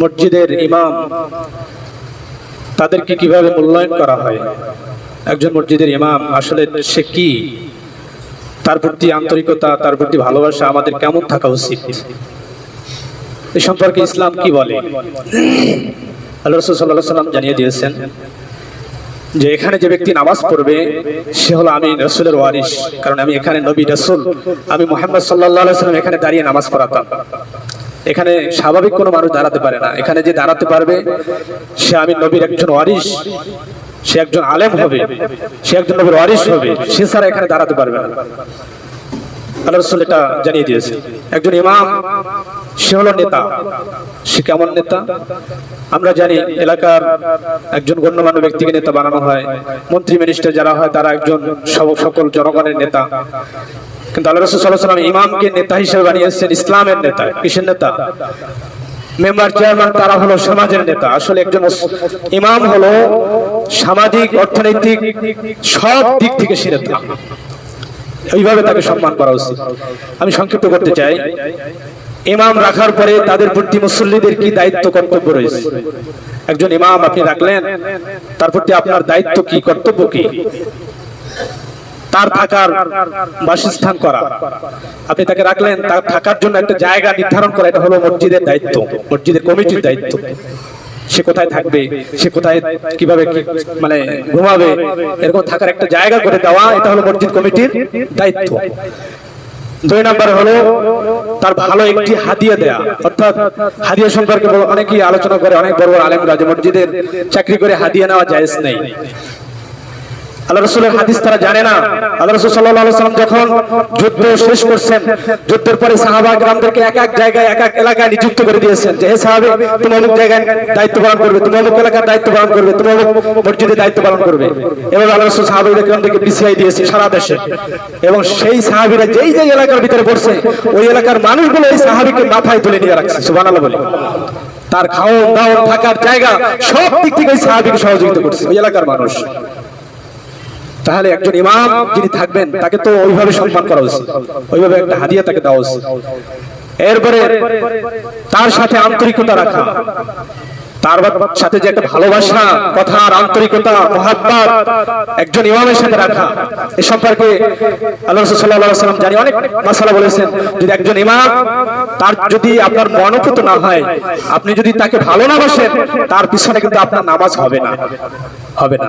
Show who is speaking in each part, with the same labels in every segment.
Speaker 1: মসজিদের ইমাম, তাদেরকে কীভাবে মূল্যায়ন করা হয়? একজন মসজিদের ইমাম, আসলে সে কি? তার প্রতি আন্তরিকতা, তার প্রতি ভালোবাসা আমাদের কেমন থাকা উচিত? এ সম্পর্কে ইসলাম কি বলে? আল্লাহ সাল্লাম জানিয়ে দিয়েছেন যে এখানে যে ব্যক্তি নামাজ পড়বে, সে হলো আমি রসুলের ওয়ারিস কারণ আমি এখানে নবী রসুল, আমি মোহাম্মদ সাল্লাহ সাল্লাম এখানে দাঁড়িয়ে নামাজ পড়াতাম। এখানে স্বাভাবিক কোনো মানুষ দাঁড়াতে পারে না। এখানে যে দাঁড়াতে পারবে, সে আমি নবীর একজন ওয়ারিস সে একজন আলেম হবে, সে একজন নবীর ওয়ারিস হবে, সে ছাড়া এখানে দাঁড়াতে পারবে না। আল্লাহ এটা জানিয়ে দিয়েছে। একজন ইমাম, সে হলো নেতা। সে কেমন নেতা? আমরা জানি এলাকার একজন গণ্যমান্য ব্যক্তিকে নেতা বানানো হয়। মন্ত্রী মিনিস্টার যারা হয়, তারা একজন সব- সকল জনগণের নেতা। কিন্তু আল্লাহ রসুল সাল্লাহ সাল্লাম ইমামকে নেতা হিসেবে বানিয়েছেন, ইসলামের নেতা। কিসের নেতা? মেম্বার চেয়ারম্যান তারা হলো সমাজের নেতা। আসলে একজন ইমাম হলো সামাজিক, অর্থনৈতিক সব দিক থেকে সে নেতা। এইভাবে তাকে সম্মান করা উচিত। আমি সংক্ষিপ্ত করতে চাই। ইমাম রাখার পরে তাদের প্রতি মুসল্লিদের কি দায়িত্ব, কর্তব্য রয়েছে? একজন ইমাম আপনি রাখলেন, তার প্রতি আপনার দায়িত্ব কি, কর্তব্য কি? তার থাকার বাসস্থান করা। আপনি তাকে রাখলেন, তার থাকার জন্য একটা জায়গা নির্ধারণ করা, এটা হলো মসজিদের দায়িত্ব, মসজিদের কমিটির দায়িত্ব। সে কোথায় থাকবে, সে কোথায় কীভাবে মানে ঘুমাবে, এরকম থাকার একটা জায়গা করে দেওয়া, এটা হলো মসজিদ কমিটির দায়িত্ব। দুই নাম্বার হলো তার ভালো একটি হাদিয়া দেয়া। অর্থাৎ হাদিয়া সম্পর্কে অনেকেই আলোচনা করে, অনেক বড় বড় আলেমরা যে মসজিদের চাকরি করে হাদিয়া নেওয়া জায়েজ নেই। আল্লাহ রসুলের হাদিস তারা জানে না। আল্লাহ রসুল যখন যুদ্ধ শেষ করছেন, যুদ্ধের পরে সাহাবা গ্রামদেরকে এক এক জায়গায়, এক এক এলাকায় নিযুক্ত করে দিয়েছেন যে তুমি জায়গায় দায়িত্ব পালন করবে, তুমি দায়িত্ব পালন করবে, তুমি মসজিদে দায়িত্ব পালন করবে। আল্লাহ রসুল পিছিয়ে দিয়েছে সারা দেশে। এবং সেই সাহাবিরা যেই যেই এলাকার ভিতরে পড়ছে, ওই এলাকার মানুষগুলো এই সাহাবিকে মাথায় তুলে নিয়ে রাখছে সুবান বলে। তার খাওয়া দাওয়া থাকার জায়গা, সব দিক থেকে সাহাবিকে সহযোগিতা করছে, ওই এলাকার মানুষ। তাহলে একজন ইমাম যিনি থাকবেন, তাকে তো ওইভাবে সম্মান করা উচিত। ওইভাবে একটা হাদিয়া তাকে দেওয়া উচিত। এরপরে তার সাথে আন্তরিকতা রাখা। তার সাথে যে একটা ভালোবাসা, কথার আন্তরিকতা, মহাব্বাত একজন ইমামের সাথে রাখা। এ সম্পর্কে আল্লাহ রাসূল সাল্লাম জানি অনেক মাসালা বলেছেন, যদি একজন ইমাম তার যদি আপনার মনোপুত না হয়, আপনি যদি তাকে ভালো না বাসেন, তার পিছনে কিন্তু আপনার নামাজ হবে না। হবে না।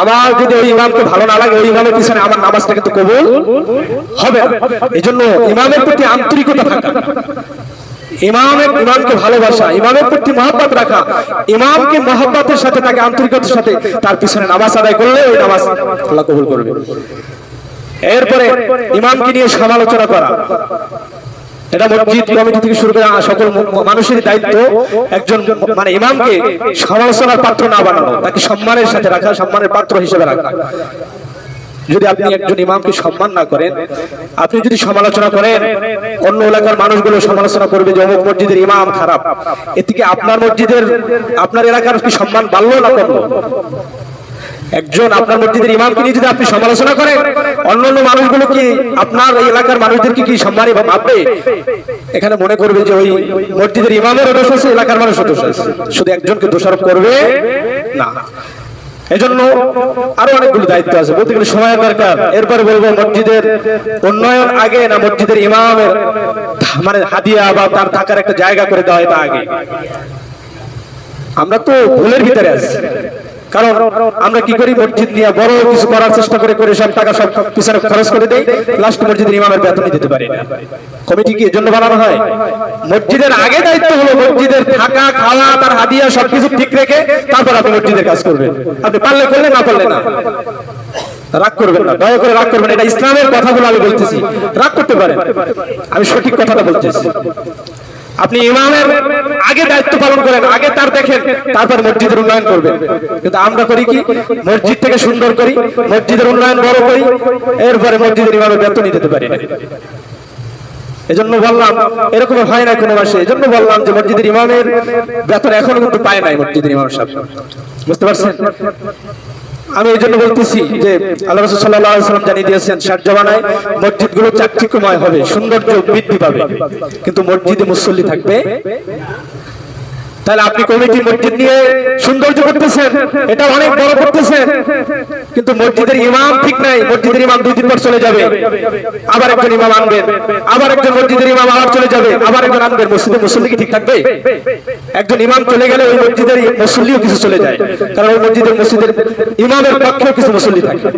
Speaker 1: আমার যদি ওই ইমামকে ভালো না লাগে, ওই ইমামের পিছনে আমার নামাজটা কিন্তু কবুল হবে এই জন্য ইমামের প্রতি আন্তরিকতা থাকা, ইমামের ইমামকে ভালোবাসা, ইমামের প্রতি মহাব্বত রাখা, ইমামকে মহাব্বতের সাথে, তাকে আন্তরিকতার সাথে তার পিছনে নামাজ আদায় করলে ওই নামাজ আল্লাহ কবুল করবে। এরপরে ইমামকে নিয়ে সমালোচনা করা। এটা মসজিদ কমিটি থেকে শুরু করে সকল ম- মানুষেরই দায়িত্ব একজন মানে ইমামকে সমালোচনার পাত্র না বানানো, তাকে সম্মানের সাথে রাখা, সম্মানের পাত্র হিসেবে রাখা। যদি আপনি একজন ইমামকে সম্মান না করেন, আপনি যদি সমালোচনা করেন, অন্য এলাকার মানুষগুলো সমালোচনা করবে যে অমুক মসজিদের ইমাম খারাপ। এদিকে আপনার মসজিদের, আপনার এলাকার কি সম্মান বাড়লো না কমলো? একজন আপনার মসজিদের ইমামকে নিয়ে যদি আপনি সমালোচনা করেন অন্যান্য মানুষগুলো কি আপনার এই এলাকার মানুষদেরকে কি সম্মানী ভাববে? এখানে মনে করবে যে ওই মসজিদের ইমামের দোষ আছে এলাকার মানুষের দোষ আছে শুধু একজনকে দোষারোপ করবে? না। এজন্য আরও অনেকগুলো দায়িত্ব আছে। বলতে গেলে সময় দরকার। এরপরে বলব, মসজিদের উন্নয়ন আগে না মসজিদের ইমামের মানে হাদিয়া বা তার থাকার একটা জায়গা করে দেওয়া এটা আগে। আমরা তো ভুলের ভিতরে আছি। কারণ আমরা কি করি? মসজিদ নিয়ে বড় কিছু করার চেষ্টা করে করে সব টাকা সব পিছনে খরচ করে দেই লাস্ট মসজিদের ইমামের বেতনই দিতে পারি না। কমিটি কি এর জন্য বানানো হয়? মসজিদের আগে দায়িত্ব হলো মসজিদের থাকা, খাওয়া, তার হাদিয়া সবকিছু ঠিক রেখে তারপর আপনি মসজিদের কাজ করবেন। আপনি পারলে করলেন না পারলে না। রাগ করবেন না, দয়া করে রাগ করবেন এটা ইসলামের কথাগুলো আমি বলতেছি। রাগ করতে পারেন। আমি সঠিক কথাটা বলতেছি। আপনি ইমামের আগে দায়িত্ব পালন করেন, আগে তার দেখেন, তারপর মসজিদের উন্নয়ন করবেন। কিন্তু আমরা করি কি? মসজিদ থেকে সুন্দর করি, মসজিদের উন্নয়ন বড় করি, এরপরে মসজিদের ইমামের বেতনই দিতে পারি। না এজন্য বললাম এরকম হয় না কোনো মাসে। এজন্য বললাম যে মসজিদের ইমামের বেতন এখনও কিন্তু পায় নাই মসজিদের ইমাম সাহেব বুঝতে পারছেন? আমি এই জন্য বলতেছি যে আল্লাহ রসুল সাল্লাহ সাল্লাম জানিয়ে দিয়েছেন, ষাট জমানায় মসজিদগুলো চাকচিক্যময় হবে সৌন্দর্য বৃদ্ধি পাবে। কিন্তু মসজিদে মুসল্লি থাকবে? তাহলে আপনি কমিটি মসজিদ নিয়ে সৌন্দর্য করতেছেন, এটা অনেক বড় করতেছেন। কিন্তু মসজিদের ইমাম ঠিক নাই, মসজিদের ইমাম দুই দিন পর চলে যাবে। আবার একজন ইমাম আনবেন, আবার একজন মসজিদের ইমাম আবার যাবে, আবার একজন আনবেন মসজিদের মুসল্লি কি ঠিক থাকবে? একজন ইমাম চলে গেলে ওই মসজিদের মুসল্লিও কিছু চলে যায়, কারণ ওই মসজিদের মসজিদের ইমামের পক্ষেও কিছু মুসল্লি থাকে।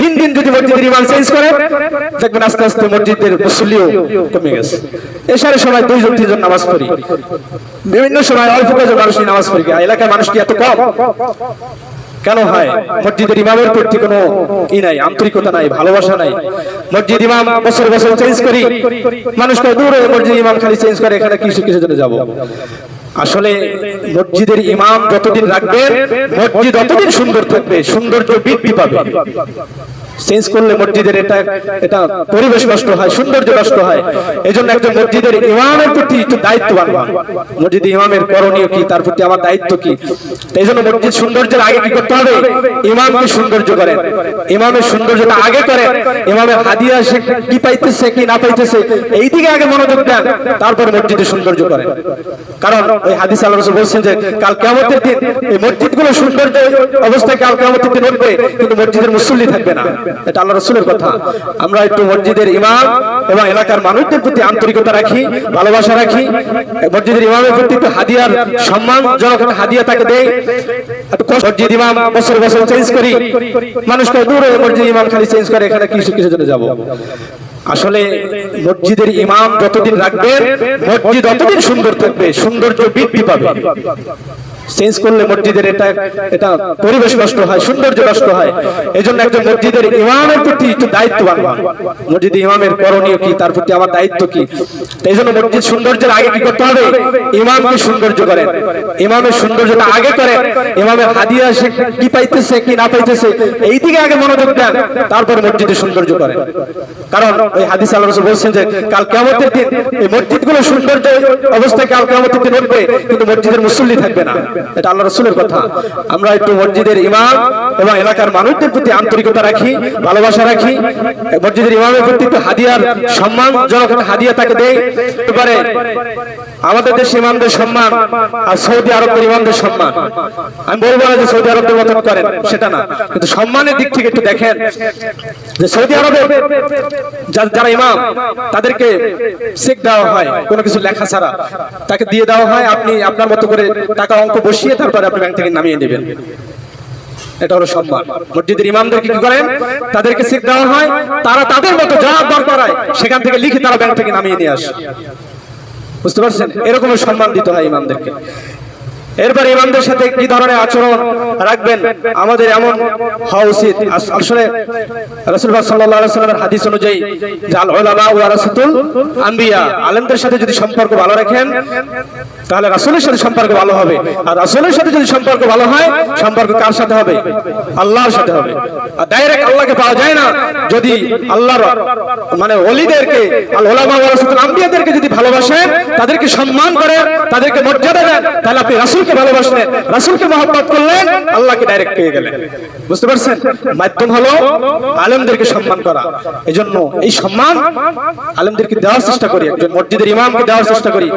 Speaker 1: দিন দিন যদি মসজিদের ইমাম চেঞ্জ করে, দেখবেন আস্তে আস্তে মসজিদের মুসল্লিও কমে গেছে। এসারে সময় দুইজন তিনজন নামাজ পড়ি। বিভিন্ন সময় অল্প কজন মানুষ নামাজ পড়ি। আর এলাকার মানুষ কি এত কম? কেন হয়? মসজিদের ইমামের প্রতি কোনো ই নাই, আন্তরিকতা নাই, ভালোবাসা নাই। মসজিদ ইমাম বছর বছর চেঞ্জ করি, মানুষ দূরে মসজিদ ইমাম খালি চেঞ্জ করে, এখানে কিছু কিছু জন্য যাব। আসলে মসজিদের ইমাম যতদিন রাখবে মসজিদ ততদিন সুন্দর থাকবে, সৌন্দর্য বৃদ্ধি পাবে। চেঞ্জ করলে মসজিদের এটা এটা পরিবেশ নষ্ট হয়, সৌন্দর্য নষ্ট হয়। এই জন্য একজন মসজিদের ইমামের প্রতি একটু দায়িত্ববান। হন মসজিদ ইমামের করণীয় কি? তার প্রতি আমার দায়িত্ব কি? এই জন্য মসজিদ সৌন্দর্যের আগে কি করতে হবে? ইমামকে সৌন্দর্য করেন। ইমামের সৌন্দর্যটা আগে করেন। ইমামের হাদিয়া সে কি পাইতেছে, কি না পাইতেছে এই দিকে আগে মনোযোগ দেন। তারপর মসজিদের সৌন্দর্য করে কারণ ওই হাদিস আল্লাহ বলছেন যে, কাল কিয়ামতের দিন এই মসজিদগুলো সৌন্দর্য অবস্থায় কাল কিয়ামতের দিন উঠবে, কিন্তু মসজিদের মুসল্লি থাকবে না। এটা আল্লাহ রাসূলের কথা। আমরা একটু মসজিদের ইমাম এবং এলাকার মানুষদের প্রতি আন্তরিকতা রাখি, ভালোবাসা রাখি। মসজিদের ইমামের প্রতি একটু হাদিয়ার সম্মান জনক একটা হাদিয়া তাকে দেয়। মসজিদ ইমাম বছর বছর চেঞ্জ করি। মানুষ দূরে মসজিদ ইমাম খালি চেঞ্জ করে, এখানে কিছু কিছু জন্য যাব। আসলে মসজিদের ইমাম যতদিন রাখবেন, মসজিদ ততদিন সুন্দর থাকবে, সৌন্দর্য বৃদ্ধি পাবে। চেঞ্জ করলে মসজিদের এটা এটা পরিবেশ নষ্ট হয়, সৌন্দর্য নষ্ট হয়। এই জন্য একজন মসজিদের ইমামের প্রতি একটু দায়িত্ববান হন মসজিদ ইমামের করণীয় কি, তার প্রতি আমার দায়িত্ব কি? এই জন্য মসজিদ সৌন্দর্যের আগে কি করতে হবে? ইমামকে সৌন্দর্য করেন। ইমামের সৌন্দর্যটা আগে করেন। ইমামের হাদিয়া সে কি পাইতেছে, কি না পাইতেছে, এই দিকে আগে মনোযোগ দেন। তারপর মসজিদের সৌন্দর্য করে কারণ ওই হাদিস আল্লাহ বলছেন যে, কাল কিয়ামতের দিন এই মসজিদগুলো সৌন্দর্য অবস্থায় কাল কিয়ামতের দিন উঠবে, কিন্তু মসজিদের মুসল্লি থাকবে না। এটা আল্লাহ রাসূলের কথা। আমরা একটু মসজিদের ইমাম এবং এলাকার মানুষদের প্রতি আন্তরিকতা রাখি, ভালোবাসা রাখি। মসজিদের ইমামের প্রতি একটু হাদিয়ার সম্মান জনক হাদিয়া তাকে দেয়। এবারে আমাদের দেশ ইমামদের সম্মান আর সৌদি আরবের ইমামদের সম্মান। আমি বলব না যে সৌদি আরবের মতন করেন, সেটা না। কিন্তু সম্মানের দিক থেকে একটু দেখেন যে সৌদি আরবে যারা ইমাম, তাদেরকে চেক দেওয়া হয়, কোনো কিছু লেখা ছাড়া। তাকে দিয়ে দেওয়া হয়, আপনি আপনার মতো করে টাকা অঙ্ক বসিয়ে তারপরে আপনি ব্যাংক থেকে নামিয়ে দেবেন এটা হলো সম্মান। মসজিদের ইমামদেরকে কি করেন? তাদেরকে সিট দেওয়া হয়। তারা তাদের মতো যা দরকার হয়, সেখান থেকে লিখে তারা ব্যাংক থেকে নামিয়ে নিয়ে আসে। বুঝতে পারছেন? এরকম সম্মান দিতে হয় ইমামদেরকে। এরপর ইমামদের সাথে কি ধরনের আচরণ রাখবেন? আমাদের এমন হওয়া উচিত। আসলে রাসূলুল্লাহ সাল্লাল্লাহু আলাইহি সাল্লামের হাদিস অনুযায়ী জাল উলামা ওয়া রাসূতুল আম্বিয়া আলেমদের সাথে যদি সম্পর্ক ভালো রাখেন, তাহলে রাসূলের সাথে সম্পর্ক ভালো হবে। আর রাসূলের সাথে যদি সম্পর্ক ভালো হয়, সম্পর্ক কার সাথে হবে? আল্লাহর সাথে হবে। আর ডাইরেক্ট আল্লাহকে পাওয়া যায় না যদি আল্লাহর মানে ওলিদেরকে, আল উলামা ওয়া রাসূতুল আম্বিয়াদেরকে যদি ভালোবাসেন তাদেরকে সম্মান করে, তাদেরকে মর্যাদা দেন তাহলে আপনি রাসূলকে ভালোবাসলেন রাসূলকে মহব্বত করলেন আল্লাহকে ডাইরেক্ট পেয়ে গেলেন। বুঝতে পারছেন? মাধ্যম হলো আলেমদেরকে সম্মান করা। এজন্য এই সম্মান আলেমদেরকে দেওয়ার চেষ্টা করি, একজন মসজিদের ইমামকে দেওয়ার চেষ্টা করি।